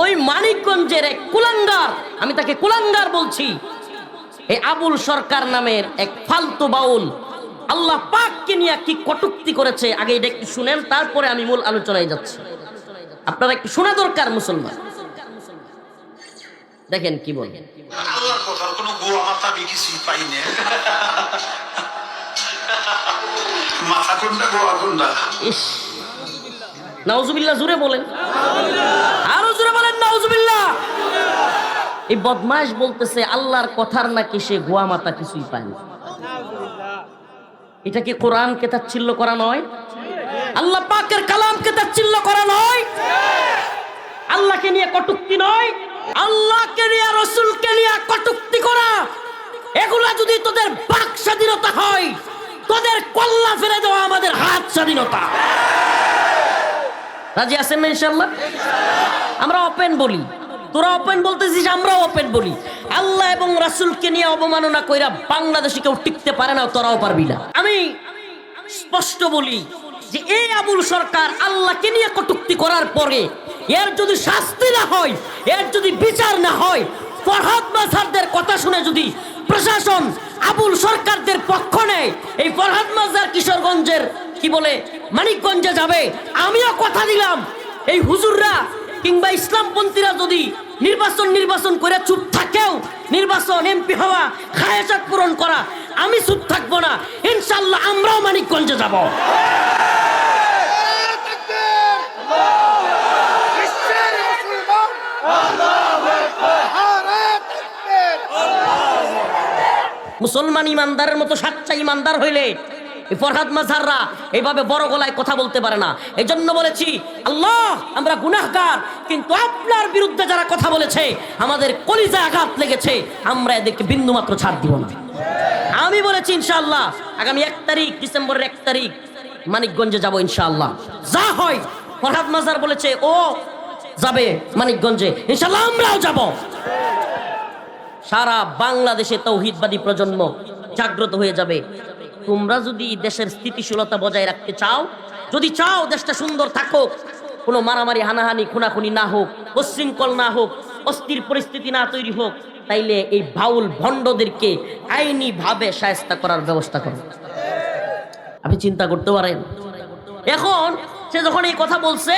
ওই মানিকগঞ্জের এক কুলাঙ্গার আমি তাকে কুলাঙ্গার বলছি। এই আবুল সরকার নামের এক ফালতু বাউল। আল্লাহ পাককে নিয়ে কি কটুক্তি করেছে আগে এটা একটু শুনেন তারপরে আমি মূল আলোচনায় যাচ্ছি। আপনারা একটু শোনা দরকার মুসলমান। দেখেন কি বলেন। আল্লাহর কথার কোনো গোয়া মাথা আমি কিছুই পাই না মাথা কোনটা গোয়া কোনটা? ইস নাউজুবিল্লাহ জুড়ে বলেন। আরও জুড়ে বলেন, নাউজুবিল্লাহ। এই বদমাশ বলতেছে, আল্লাহর কথার নাকি সে গোয়া মাতা কিছুই পায় না। এটা কি কোরআনকে তাচ্ছিল্য করা নয়? আল্লাহ পাকের কালামকে তাচ্ছিল্য করা নয়? আল্লাহকে নিয়ে কটুক্তি নয়? আল্লাহকে নিয়ে, রসুলকে নিয়ে কটুক্তি করা? এগুলা যদি তোদের বাক স্বাধীনতা হয়, তোদের কল্লা ফেলে দেওয়া আমাদের হাত স্বাধীনতা। রাজি আছেন না ইনশাল্লাহ আমরা ওপেন বলি। তোরা ওপেন বলতেছিস, আমরাও ওপেন বলি। আল্লাহ এবং রাসূলকে নিয়ে অবমাননা কইরা বাংলাদেশে কেউ টিকতে পারে না, তোরাও পারবি না। আমি স্পষ্ট বলি যে এই আবুল সরকার আল্লাহকে নিয়ে কটুক্তি করার পরে এর যদি শাস্তি না হয়, এর যদি বিচার না হয়, ফরহাদ মাঝারদের কথা শুনে যদি প্রশাসন আবুল সরকারদের পক্ষ নেয়, এই ফরহাদ মাজার কিশোরগঞ্জের কি বলে? মানিকগঞ্জে যাবে। আমিও কথা দিলাম। এই হুজুররা কিংবা ইসলামপন্থীরা যদি নির্বাচন নির্বাচন করে চুপ থাকেও, নির্বাচন এমপি হওয়া খায়াচাত পূরণ করা, আমি চুপ থাকব না। ইনশাল্লাহ আমরাও মানিকগঞ্জে যাব। মুসলমান ইমানদারের মতো সাচ্চা ইমানদার হইলে ফরহাদ মাঝাররা এইভাবে বড় গলায় কথা বলতে পারে না। এই জন্য বলেছি, আল্লাহ, আমরা গুনাহগার, কিন্তু আপনার বিরুদ্ধে যারা কথা বলেছে, আমাদের কলিজা আঘাত লেগেছে, আমরা এদেরকে বিন্দু মাত্র ছাড় দিব না। আমি বলেছি, ইনশাআল্লাহ, আগামী এক তারিখ, ডিসেম্বরের এক তারিখ, মানিকগঞ্জে যাব, ইনশাআল্লাহ। যা হয়, ফরহাদ মাজার বলেছে, ও যাবে মানিকগঞ্জে, ইনশাআল্লাহ আমরাও যাব। সারা বাংলাদেশে তৌহিদবাদী প্রজন্ম জাগ্রত হয়ে যাবে। তোমরা যদি দেশের স্থিতিশীলতা বজায় রাখতে চাও, যদি চাও দেশটা সুন্দর থাকুক, কোনো মারামারি, হানাহানি, খুনাখুনি না হোক, উশৃঙ্খল না হোক, অস্থির পরিস্থিতি না তৈরি হোক, তাইলে এই বাউল ভণ্ডদেরকে আইনি ভাবে সায়স্তা করার ব্যবস্থা করো। আপনি চিন্তা করতে পারেন। এখন সে যখন এই কথা বলছে,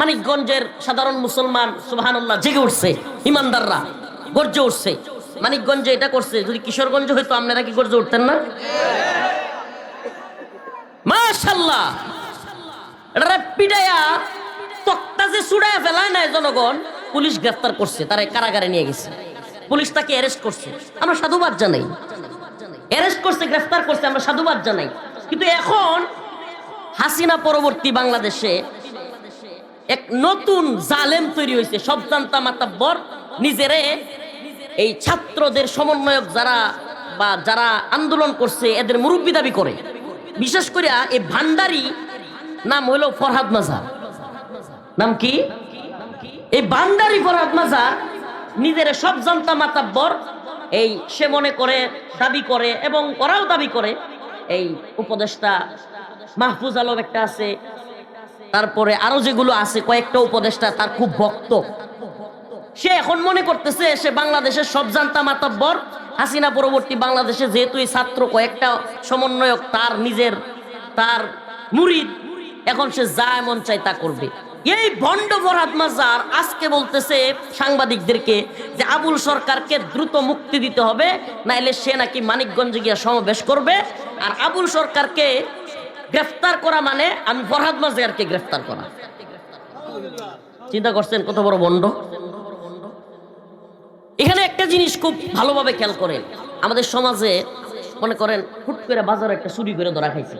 মানিকগঞ্জের সাধারণ মুসলমান সুবাহান্লাহ জেগে উঠছে, ইমানদাররা, গর্জে উঠছে। মানিকগঞ্জে এটা করছে, যদি কিশোরগঞ্জ হয়তো আপনারা কি গর্জে উঠতেন না? তক্তা যে নাই পুলিশ গ্রেফতার করছে কারাগারে নিয়ে গেছে। পুলিশ তাকে করছে। সাধুবাদ জানাই। করছে, গ্রেফতার করছে, আমরা সাধুবাদ জানাই। কিন্তু এখন হাসিনা পরবর্তী বাংলাদেশে এক নতুন জালেম তৈরি হয়েছে। সব জানতা মাতাব্বর নিজেরে এই ছাত্রদের সমন্বয়ক যারা বা যারা আন্দোলন করছে, এদের মুরব্বী দাবি করে। বিশেষ করে এই ভান্ডারি নাম হইল ফরহাদ মাজার নাম কি? এই ভান্ডারি ফরহাদ মাজার নিজের সব জনতা মাতাব্বর এই সে মনে করে, দাবি করে এবং ওরাও দাবি করে, এই উপদেষ্টা মাহফুজ আলম একটা আছে। তারপরে আরও যেগুলো আছে, কয়েকটা উপদেষ্টা তার খুব ভক্ত। সে এখন মনে করতেছে, সে বাংলাদেশের সব জানতা মাতাব্বর হাসিনা পরবর্তী বাংলাদেশে যেহেতু ছাত্র কয়েকটা সমন্বয়ক, তার নিজের, তার মুরিদ, এখন সে যা এমন চাই তা করবে। এই ভণ্ড ফরহাদ মাজার আজকে বলতেছে সাংবাদিকদেরকে যে আবুল সরকারকে দ্রুত মুক্তি দিতে হবে, নাইলে সে নাকি মানিকগঞ্জে গিয়ে সমাবেশ করবে। আর আবুল সরকারকে গ্রেফতার করা মানে আমি ফরহাদ মাজারকে গ্রেফতার করা। চিন্তা করছেন কত বড় বন্ড এখানে একটা জিনিস খুব ভালোভাবে খেয়াল করেন। আমাদের সমাজে মনে করেন, হুট করে বাজারে একটা চুরি করে ধরা খাইছে।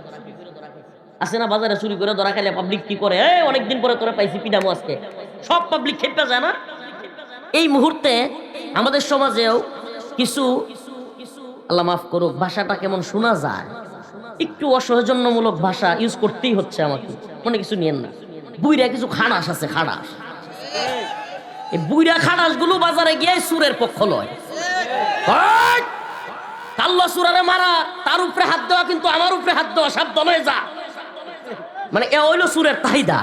আছে না বাজারে চুরি করে ধরা খাইলে পাবলিক কি করে? এই, অনেকদিন পরে তোরা পাইছি পিডামো আজকে। সব পাবলিক খেপে যায় না? এই মুহূর্তে আমাদের সমাজেও কিছু, আল্লাহ মাফ করুক, ভাষাটা কেমন শোনা যায়? একটু অসহজন্যমূলক ভাষা ইউজ করতেই হচ্ছে আমাকে। মনে কিছু নিয়েন না। বুইরা কিছু খানাস আছে খানাস এই বুইরা খানাসগুলো বাজারে গিয়ে সুরের পক্ষ লয়! কাল্লা সুরারে মারা তার উপরে হাত দেওয়া কিন্তু আমার উপরে হাত দেওয়া সাবধান হয়ে যা। মানে এ হইল সুরের তাহিদা।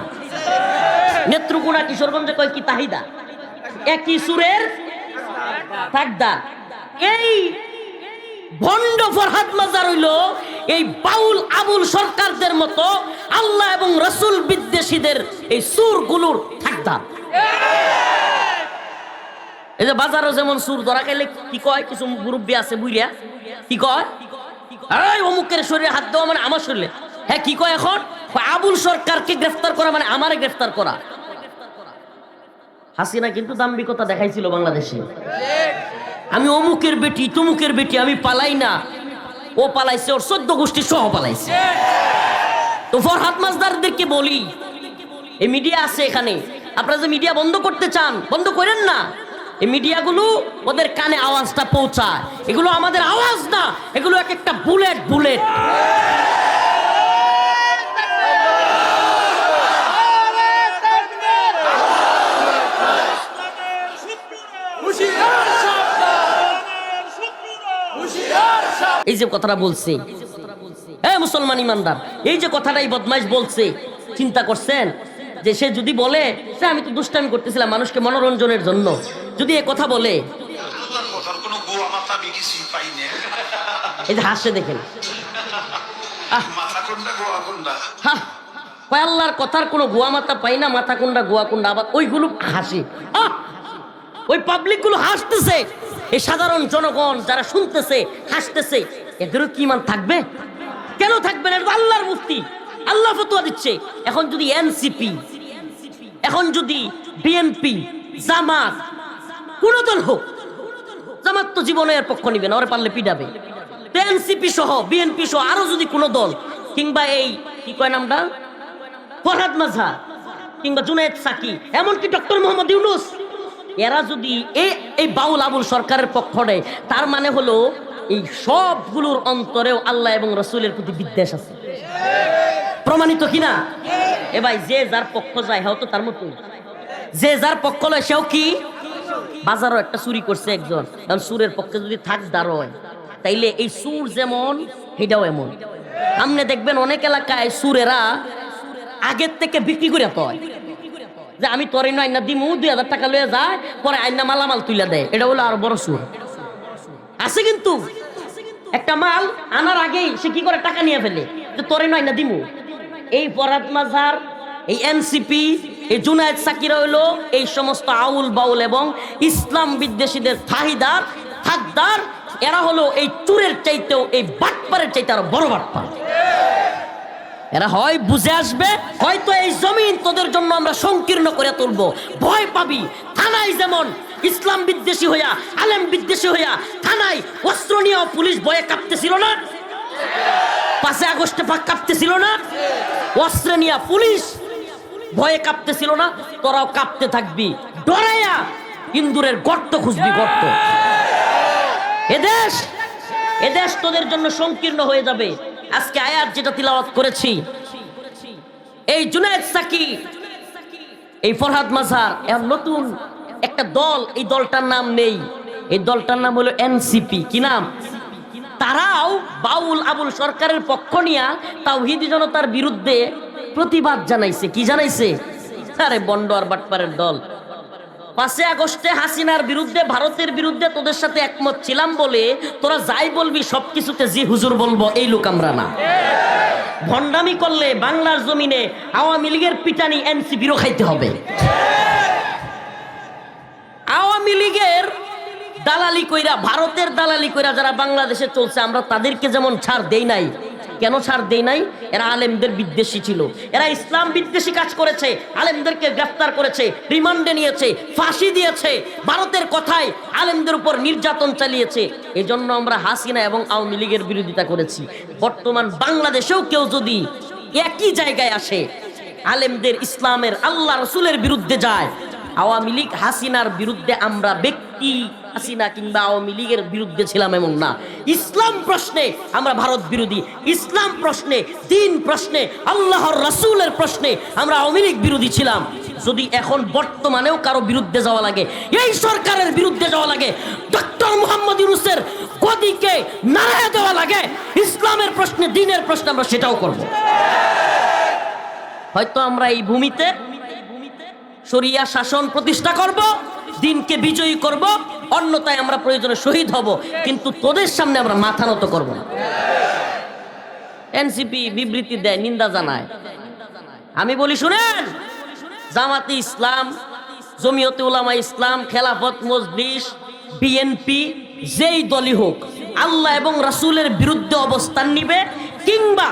নেত্রকোনা কিশোরগঞ্জে কয় কি তাহিদা? একই সুরের থাকদার এই ভণ্ড ফরহাদ মাজার হইল এই বাউল আবুল সরকারদের মতো আল্লাহ এবং রসুল বিদ্বেষীদের এই সুরগুলোর থাকদার এই যে বাজারও যেমন সুর ধরা খাইলে কি কয়? কিছু মুরব্বী আছে বুইরা কি কয়? অমুকের শরীরে হাত দেওয়া মানে আমার শরীরে। হ্যাঁ কি কয় এখন? আবুল সরকারকে গ্রেফতার করা মানে আমারে গ্রেফতার করা। হাসিনা কিন্তু দাম্ভিকতা দেখাইছিল বাংলাদেশে। আমি অমুকের বেটি, তমুকের বেটি, আমি পালাই না। ও পালাইছে, ওর চোদ্দ গোষ্ঠী সহ পালাইছে। তো ফরহাদ মাজদারদেরকে বলি, এই মিডিয়া আছে এখানে। আপনারা যে মিডিয়া বন্ধ করতে চান, বন্ধ করেন না। এই মিডিয়াগুলো ওদের কানে আওয়াজটা পৌঁছায়। এগুলো আমাদের আওয়াজ না, এগুলো এক একটা বুলেট বুলেট। এই যে কথাটা বলছে। হ্যাঁ মুসলমান ইমানদার, এই যে কথাটাই বদমাইশ বলছে, চিন্তা করছেন? যে সে যদি বলে সে আমি তো দুষ্টামি করতেছিলাম মানুষকে মনোরঞ্জনের জন্য। যদি এ কথা বলে। এই যে হাসে দেখেন। কয় আল্লাহর কথার কোনো গোয়া মাথা পাই না মাথা কোনটা গোয়া কোনটা আবার ওইগুলো হাসি! ওই পাবলিকগুলো হাসতেছে। এই সাধারণ জনগণ যারা শুনতেছে হাসতেছে এদেরও কি মান থাকবে? কেন থাকবে না? আল্লাহর মুফতি। আল্লাহ ফতুয়া দিচ্ছে। এখন যদি এনসিপি এখন যদি বিএনপি জামাত কোন দল হোক, জামাত তো জীবনে এর পক্ষ নিবে না, ওরে পারলে পিডাবে এনসিপি সহ বিএনপি সহ, আরও যদি কোনো দল, কিংবা এই, কি কয় নামটা? ফরহাদ মাজহা কিংবা জুনায়েদ সাকি, এমনকি ডক্টর মোহাম্মদ ইউনুস, এরা যদি এই এই বাউল আবুল সরকারের পক্ষ নেয়, তার মানে হলো, এই সবগুলোর অন্তরেও আল্লাহ এবং রসুলের প্রতি বিদ্বেষ আছে। প্রমাণিত কিনা এ ভাই, যে যার পক্ষ যায় হ্যাঁ তো তার মতোই। যে যার পক্ষ লয়, সেও কি? বাজারও একটা চুরি করছে একজন। কারণ সুরের পক্ষে যদি থাক দাঁড়য় তাইলে এই সুর যেমন, সেটাও এমন। সামনে দেখবেন অনেক এলাকায় সুরেরা আগের থেকে বিক্রি করে হয় যে আমি তোর আইনা দিমু, দুই হাজার টাকা লয়ে যায়, পরে আইনা মালামাল তুলে দেয় এটা হলো আরও বড় সুর। আছে কিন্তু একটা মাল আনার আগেই সে কি করে টাকা নিয়ে ফেলে, যে তোরে নয় দিমু। এই ফরাত মাজার, এই এনসিপি এই জুনায়েদ সাকিরা হইল এই সমস্ত আউল বাউল এবং ইসলাম বিদ্বেষীদের ফাহিদার হাকদার এরা হলো এই চুরের চাইতেও, এই বাটপারের চাইতে আরও বড় বাটপার। এরা হয় বুঝে আসবে, হয়তো এই জমিন তোদের জন্য আমরা সংকীর্ণ করে তুলব। ভয় পাবি, থানায় যেমন ইসলাম বিদ্বেষী হইয়া, আলেম বিদ্বেষী হইয়া থানায় অস্ত্র নিয়ে পুলিশ ভয়ে কাঁপতেছিল না? পাঁচে আগস্টে কাঁপতেছিল না? অস্ত্র নিয়ে পুলিশ ভয়ে কাঁপতেছিল না? তোরাও কাঁপতে থাকবি। ডরাইয়া ইন্দুরের গর্ত খুঁজবি, গর্ত। এদেশ এদেশ তোদের জন্য সংকীর্ণ হয়ে যাবে। আজকে আয়াত যেটা তিলাওয়াত করেছি, এই জুনায়েদ সাকি, এই ফরহাদ মাজার, এর নতুন একটা দল, এই দলটার নাম নেই। এই দলটার নাম হলো এনসিপি। কি নাম? তারাও বাউল আবুল সরকারের পক্ষ নিয়া তাওহিদি জনতার বিরুদ্ধে প্রতিবাদ জানাইছে, কি জানাইছে? আরে বন্ড আর বাটপারের দল। পাঁচে আগস্টে হাসিনার বিরুদ্ধে, ভারতের বিরুদ্ধে তোদের সাথে একমত ছিলাম বলে তোরা যাই বলবি, সবকিছুতে জি হুজুর বলব, এই লোক আমরা না। ভণ্ডামি করলে বাংলার জমিনে আওয়ামী লীগের পিটানি এনসিপিরও খাইতে হবে। আওয়ামী লীগের দালালি কইরা, ভারতের দালালি কইরা যারা বাংলাদেশে চলছে, আমরা তাদেরকে যেমন ছাড় দেই নাই কেন ছাড় দেই নাই? এরা আলেমদের বিদ্বেষী ছিল। এরা ইসলাম বিদ্বেষী কাজ করেছে, আলেমদেরকে গ্রেফতার করেছে, রিমান্ডে নিয়েছে, ফাঁসি দিয়েছে, ভারতের কথায় আলেমদের উপর নির্যাতন চালিয়েছে। এজন্য আমরা হাসিনা এবং আওয়ামী লীগের বিরোধিতা করেছি। বর্তমান বাংলাদেশেও কেউ যদি একই জায়গায় আসে, আলেমদের ইসলামের আল্লাহ রসুলের বিরুদ্ধে যায়, আওয়ামী লীগ হাসিনার বিরুদ্ধে আমরা ব্যক্তি হাসিনা কিংবা আওয়ামী লীগের বিরুদ্ধে ছিলাম এমন না। ইসলাম প্রশ্নে আমরা ভারত বিরোধী, ইসলাম প্রশ্নে, দিন প্রশ্নে, আল্লাহর রসুলের প্রশ্নে আমরা আওয়ামী লীগ বিরোধী ছিলাম। যদি এখন বর্তমানেও কারও বিরুদ্ধে যাওয়া লাগে, এই সরকারের বিরুদ্ধে যাওয়া লাগে, ডক্টর মোহাম্মদ ইউনুসের গদিকে নাড়ায় দেওয়া লাগে, ইসলামের প্রশ্নে, দিনের প্রশ্নে আমরা সেটাও করব। হয়তো আমরা এই ভূমিতে শরিয়া শাসন প্রতিষ্ঠা করব দিনকে বিজয়ী করব, অন্যতায় আমরা প্রয়োজনে শহীদ হব, কিন্তু তোদের সামনে আমরা মাথা নত করব না। এনসিপি বিবৃতি দেয়, নিন্দা জানায়। আমি বলি, শুনেন, জামাতি ইসলাম, জমিয়তে উলামা ইসলাম, খেলাফত, মজলিস, বিএনপি, যেই দলই হোক, আল্লাহ এবং রাসূলের বিরুদ্ধে অবস্থান নিবে কিংবা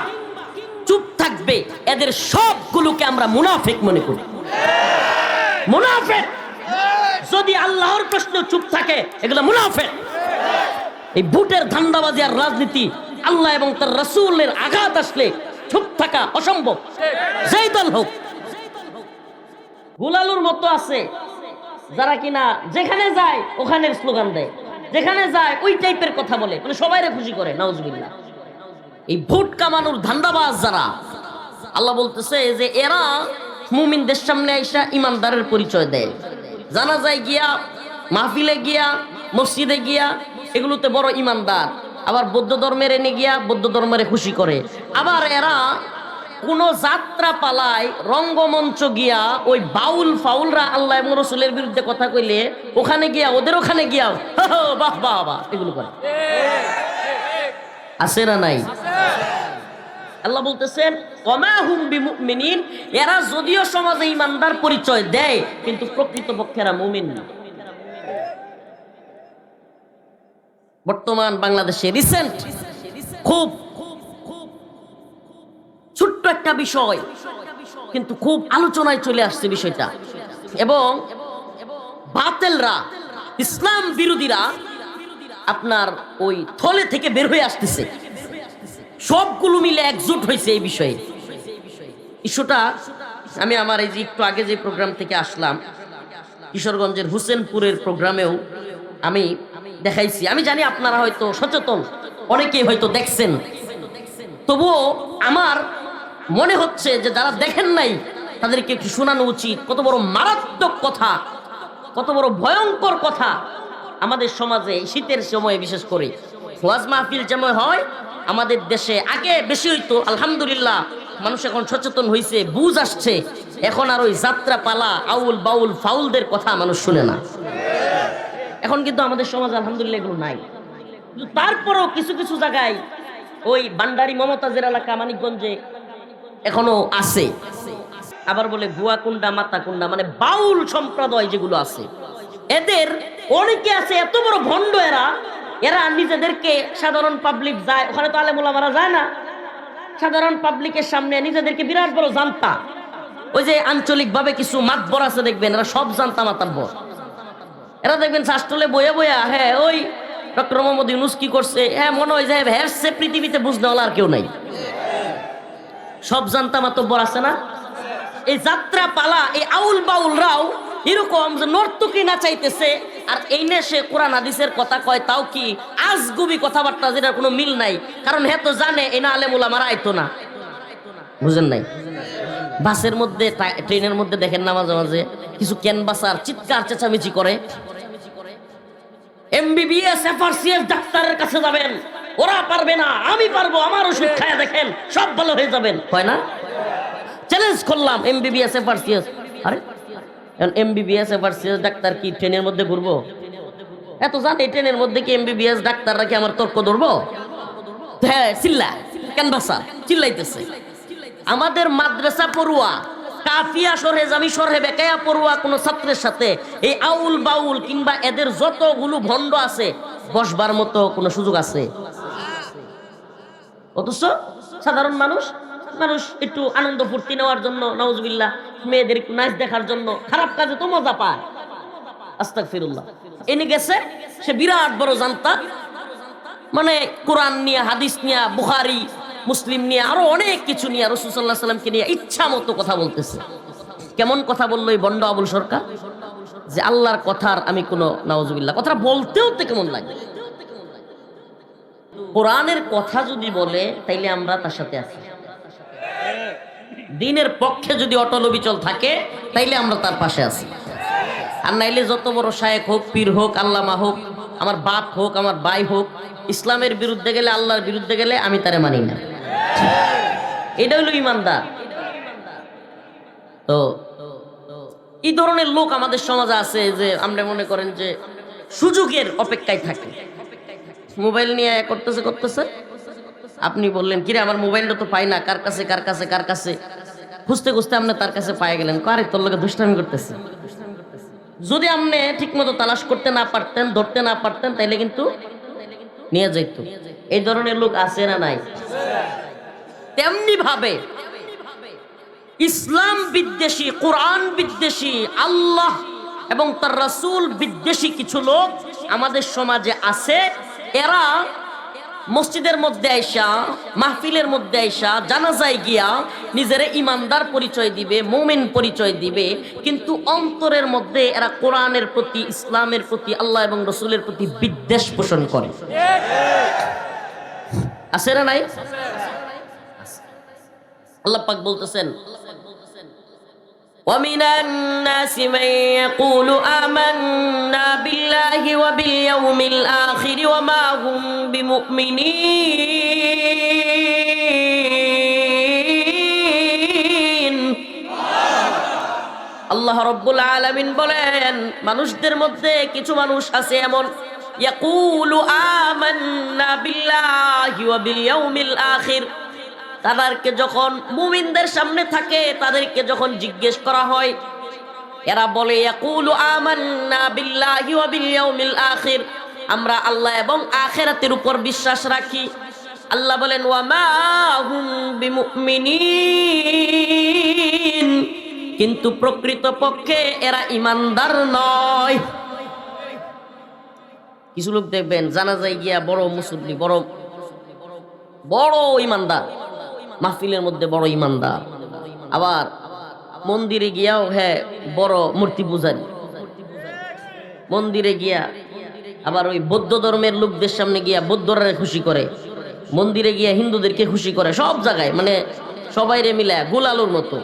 চুপ থাকবে, এদের সবগুলোকে আমরা মুনাফিক মনে করি। মুনাফিক! যদি আল্লাহর প্রশ্ন চুপ থাকে, এগুলো মুনাফিক। এই বুটের ধান্দাবাজি আর রাজনীতি, আল্লাহ এবং তার রাসূলের আঘাত আসলে চুপ থাকা অসম্ভব। যেই দল হোক। গুলালুর মতো আছে, যারা কিনা যেখানে যায় ওখানের স্লোগান দেয়, যেখানে যায় ওই টাইপের কথা বলে মানে সবাইরে খুশি করে, নাউজুবিল্লাহ। এই ভোট কামানোর ধান্দাবাজ যারা, আল্লাহ বলতেছে যে এরা মুমিনদের সামনে আইসা ইমানদারের পরিচয় দেয়। জানা যায় গিয়া, মাহফিলে গিয়া, মসজিদে গিয়া, এগুলোতে বড় ইমানদার। আবার বৌদ্ধ ধর্মের এনে গিয়া বৌদ্ধ ধর্মের খুশি করে। আবার এরা কোন যাত্রা পালায়, রঙ্গমঞ্চ গিয়া ওই বাউল ফাউলরা আল্লাহ এবং রসুলের বিরুদ্ধে কথা কইলে, ওখানে গিয়া, ওদের ওখানে গিয়া বাহ বাহ বাহ, এগুলো করে। আছে না নাই? আল্লাহ বলতেছেন অমাহুম বিমুমিনিন এরা যদিও সমাজে ইমানদার পরিচয় দেয়, কিন্তু প্রকৃতপক্ষে এরা মুমিন না। বর্তমান বাংলাদেশে রিসেন্ট খুব, ছোট্ট একটা বিষয়, কিন্তু খুব আলোচনায় চলে আসছে বিষয়টা। এবং বাতেলরা, ইসলাম বিরোধীরা আপনার ওই থলে থেকে বের হয়ে আসতেছে। সবগুলো মিলে একজোট হয়েছে এই বিষয়ে। ইস্যুটা আমি আমার এই যে একটু আগে যে প্রোগ্রাম থেকে আসলাম, কিশোরগঞ্জের হুসেনপুরের প্রোগ্রামেও আমি দেখাইছি। আমি জানি আপনারা হয়তো সচেতন, অনেকেই হয়তো দেখছেন। তবুও আমার মনে হচ্ছে যে যারা দেখেন নাই, তাদেরকে একটু শোনানো উচিত। কত বড় মারাত্মক কথা, কত বড় ভয়ঙ্কর কথা আমাদের সমাজে শীতের সময় বিশেষ করে। ওয়াজ মাহফিল যেমন হয়, আমাদের দেশে আগে বেশি হইতো, আলহামদুলিল্লাহ, মানুষ এখন সচেতন হয়েছে বুঝ আসছে। এখন আর ওই যাত্রা পালা আউল বাউল ফাউলদের কথা মানুষ শুনে না। এখন কিন্তু আমাদের সমাজ আলহামদুলিল্লাহ এগুলো নাই। তারপরেও কিছু কিছু জায়গায় ওই বান্ডারি মমতাজের এলাকা, মানিকগঞ্জে এখনও আছে। আবার বলে গুয়া কুন্ডা মাতা কুন্ডা মানে বাউল সম্প্রদায় যেগুলো আছে। এদের অনেকে আছে, এত বড় ভণ্ড এরা এরা নিজেদেরকে সাধারণ পাবলিক যায়, ওখানে তো আলেমুলামারা যায় না। সাধারণ পাবলিকের সামনে নিজেদেরকে বিরাট বড় জানতা। ওই যে আঞ্চলিক ভাবে কিছু মাতবর আছে দেখবেন, এরা সব জানতা মাতাব্বর এরা দেখবেন শাস্ত্রলে বয়ে বয়া হ্যাঁ ওই ডক্টর মোহাম্মদ ইউনুস কি করছে? হ্যাঁ মনে হয় যে হ্যাঁ পৃথিবীতে বুঝতে হলো আর কেউ নাই। সব জানতা মাতব্বর আছে না? এই যাত্রা পালা এই আউল বাউলরাও এরকম যে নর্তকী না চাইতেছে আর এই নে সে কোরআন হাদিসের কথা কয়, তাও কি আজগুবি কথাবার্তা যেটার কোনো মিল নাই? কারণ হে তো জানে এনা আলেমুলা মারা আইতো না। বুঝেন নাই? বাসের মধ্যে ট্রেনের মধ্যে দেখেন না মাঝে মাঝে, কিছু ক্যানভাসার চিৎকার চেঁচামেচি করে। এমবিবিএস, এফআরসিএস ডাক্তারের কাছে যাবেন। ওরা পারবে না, আমি পারব আমার ওষুধ খায়া দেখেন, সব ভালো হয়ে যাবেন। হয় না? চ্যালেঞ্জ করলাম, এমবিবিএস, এফআরসিএস। আরে এমবিবিএস এফআরসিএস ডাক্তার কি ট্রেনের মধ্যে ঘুরবো? এত ট্রেনের মধ্যে কি এমবিবিএস আমার তর্ক ধরবো? হ্যাঁ চিল্লা, ক্যানভাসা, চিল্লাইতেছে। আমাদের মাদ্রাসা পড়ুয়া, কাফিয়া সরহে, জামি সরহে, বেকায়া পড়ুয়া কোনো ছাত্রের সাথে এই আউল বাউল কিংবা এদের যতগুলো ভণ্ড আছে, বসবার মতো কোনো সুযোগ আছে? অথচ সাধারণ মানুষ মানুষ একটু আনন্দ ফুর্তি নেওয়ার জন্য নওয়াজবিল্লাহ মেয়েদের একটু নাচ দেখার জন্য খারাপ কাজে তো মজা পায়। আস্তাক ফিরুল্লাহ এনে গেছে, সে বিরাট বড় জানতা। মানে কোরআন নিয়ে, হাদিস নিয়ে, বুখারি, মুসলিম নিয়ে, আরও অনেক কিছু নিয়ে রসুল্লাহ সাল্লামকে নিয়ে ইচ্ছা মতো কথা বলতেছে। কেমন কথা বলল এই বন্ড আবুল সরকার? যে আল্লাহর কথার আমি কোনো নওয়াজবিল্লাহ কথা বলতেও তো কেমন লাগে? কোরআনের কথা যদি বলে, তাইলে আমরা তার সাথে আছি। দিনের পক্ষে যদি অটল অবিচল থাকে, তাইলে আমরা তার পাশে আছি। আর নাইলে যত বড় শায়েক হোক, পীর হোক, আল্লামা হোক, আমার বাপ হোক, আমার ভাই হোক, ইসলামের বিরুদ্ধে গেলে, আল্লাহর বিরুদ্ধে গেলে আমি তারে মানি না। এটা হলো ইমানদার। তো, এই ধরনের লোক আমাদের সমাজে আছে যে আমরা মনে করেন যে সুযোগের অপেক্ষায় থাকে। মোবাইল নিয়ে করতেছে করতেছে। আপনি বললেন, কিরে, আমার মোবাইলটা তো পাই না, কার কাছে কার কাছে কার কাছে? খুঁজতে খুঁজতে আপনি তার কাছে পাই গেলেন। কারে তোর লোকে দুষ্টামি করতেছে? যদি আপনি ঠিকমতো তালাশ করতে না পারতেন, ধরতে না পারতেন, তাইলে কিন্তু নিয়ে যাইতো। এই ধরনের লোক আছে না নাই? তেমনি ভাবে ইসলাম বিদ্বেষী, কোরআন বিদ্বেষী, আল্লাহ এবং তার রাসূল বিদ্বেষী কিছু লোক আমাদের সমাজে আছে। এরা মসজিদের মধ্যে আইসা, মাহফিলের মধ্যে আইসা, জানাজায় গিয়া নিজের ইমানদার পরিচয় দিবে, মোমেন পরিচয় দিবে, কিন্তু অন্তরের মধ্যে এরা কোরআনের প্রতি, ইসলামের প্রতি, আল্লাহ এবং রসুলের প্রতি বিদ্বেষ পোষণ করে। আছে না নাই? আল্লাহ পাক বলতেছেন ومن الناس من يقول آمنا بالله وباليوم الآخر وما هم بمؤمنين আল্লাহ রব্বুল আলামিন বলেন মানুষদের মধ্যে কিছু মানুষ আছে এমন ইয়াকুলু আমান্না বিল্লাহি ওয়া বিল ইয়াউমিল আখির তাদেরকে যখন মুমিনদের সামনে থাকে, তাদেরকে যখন জিজ্ঞেস করা হয়, এরা বলে আখির। আমরা আল্লাহ এবং আখিরাতের উপর বিশ্বাস রাখি। আল্লাহ বলেন কিন্তু প্রকৃত পক্ষে এরা ইমানদার নয়। কিছু লোক দেখবেন জানা যায় গিয়া বড় মুসল্লি, বড় বড় ইমানদার। মাহফিলের মধ্যে বড় ইমানদার। আবার মন্দিরে গিয়াও হ্যাঁ বড় মূর্তি পূজারি। মন্দিরে গিয়া আবার ওই বৌদ্ধ ধর্মের লোকদের সামনে গিয়া বৌদ্ধরা খুশি করে। মন্দিরে গিয়া হিন্দুদেরকে খুশি করে। সব জায়গায় মানে সবাইরে মিলে গোলালুর মতো।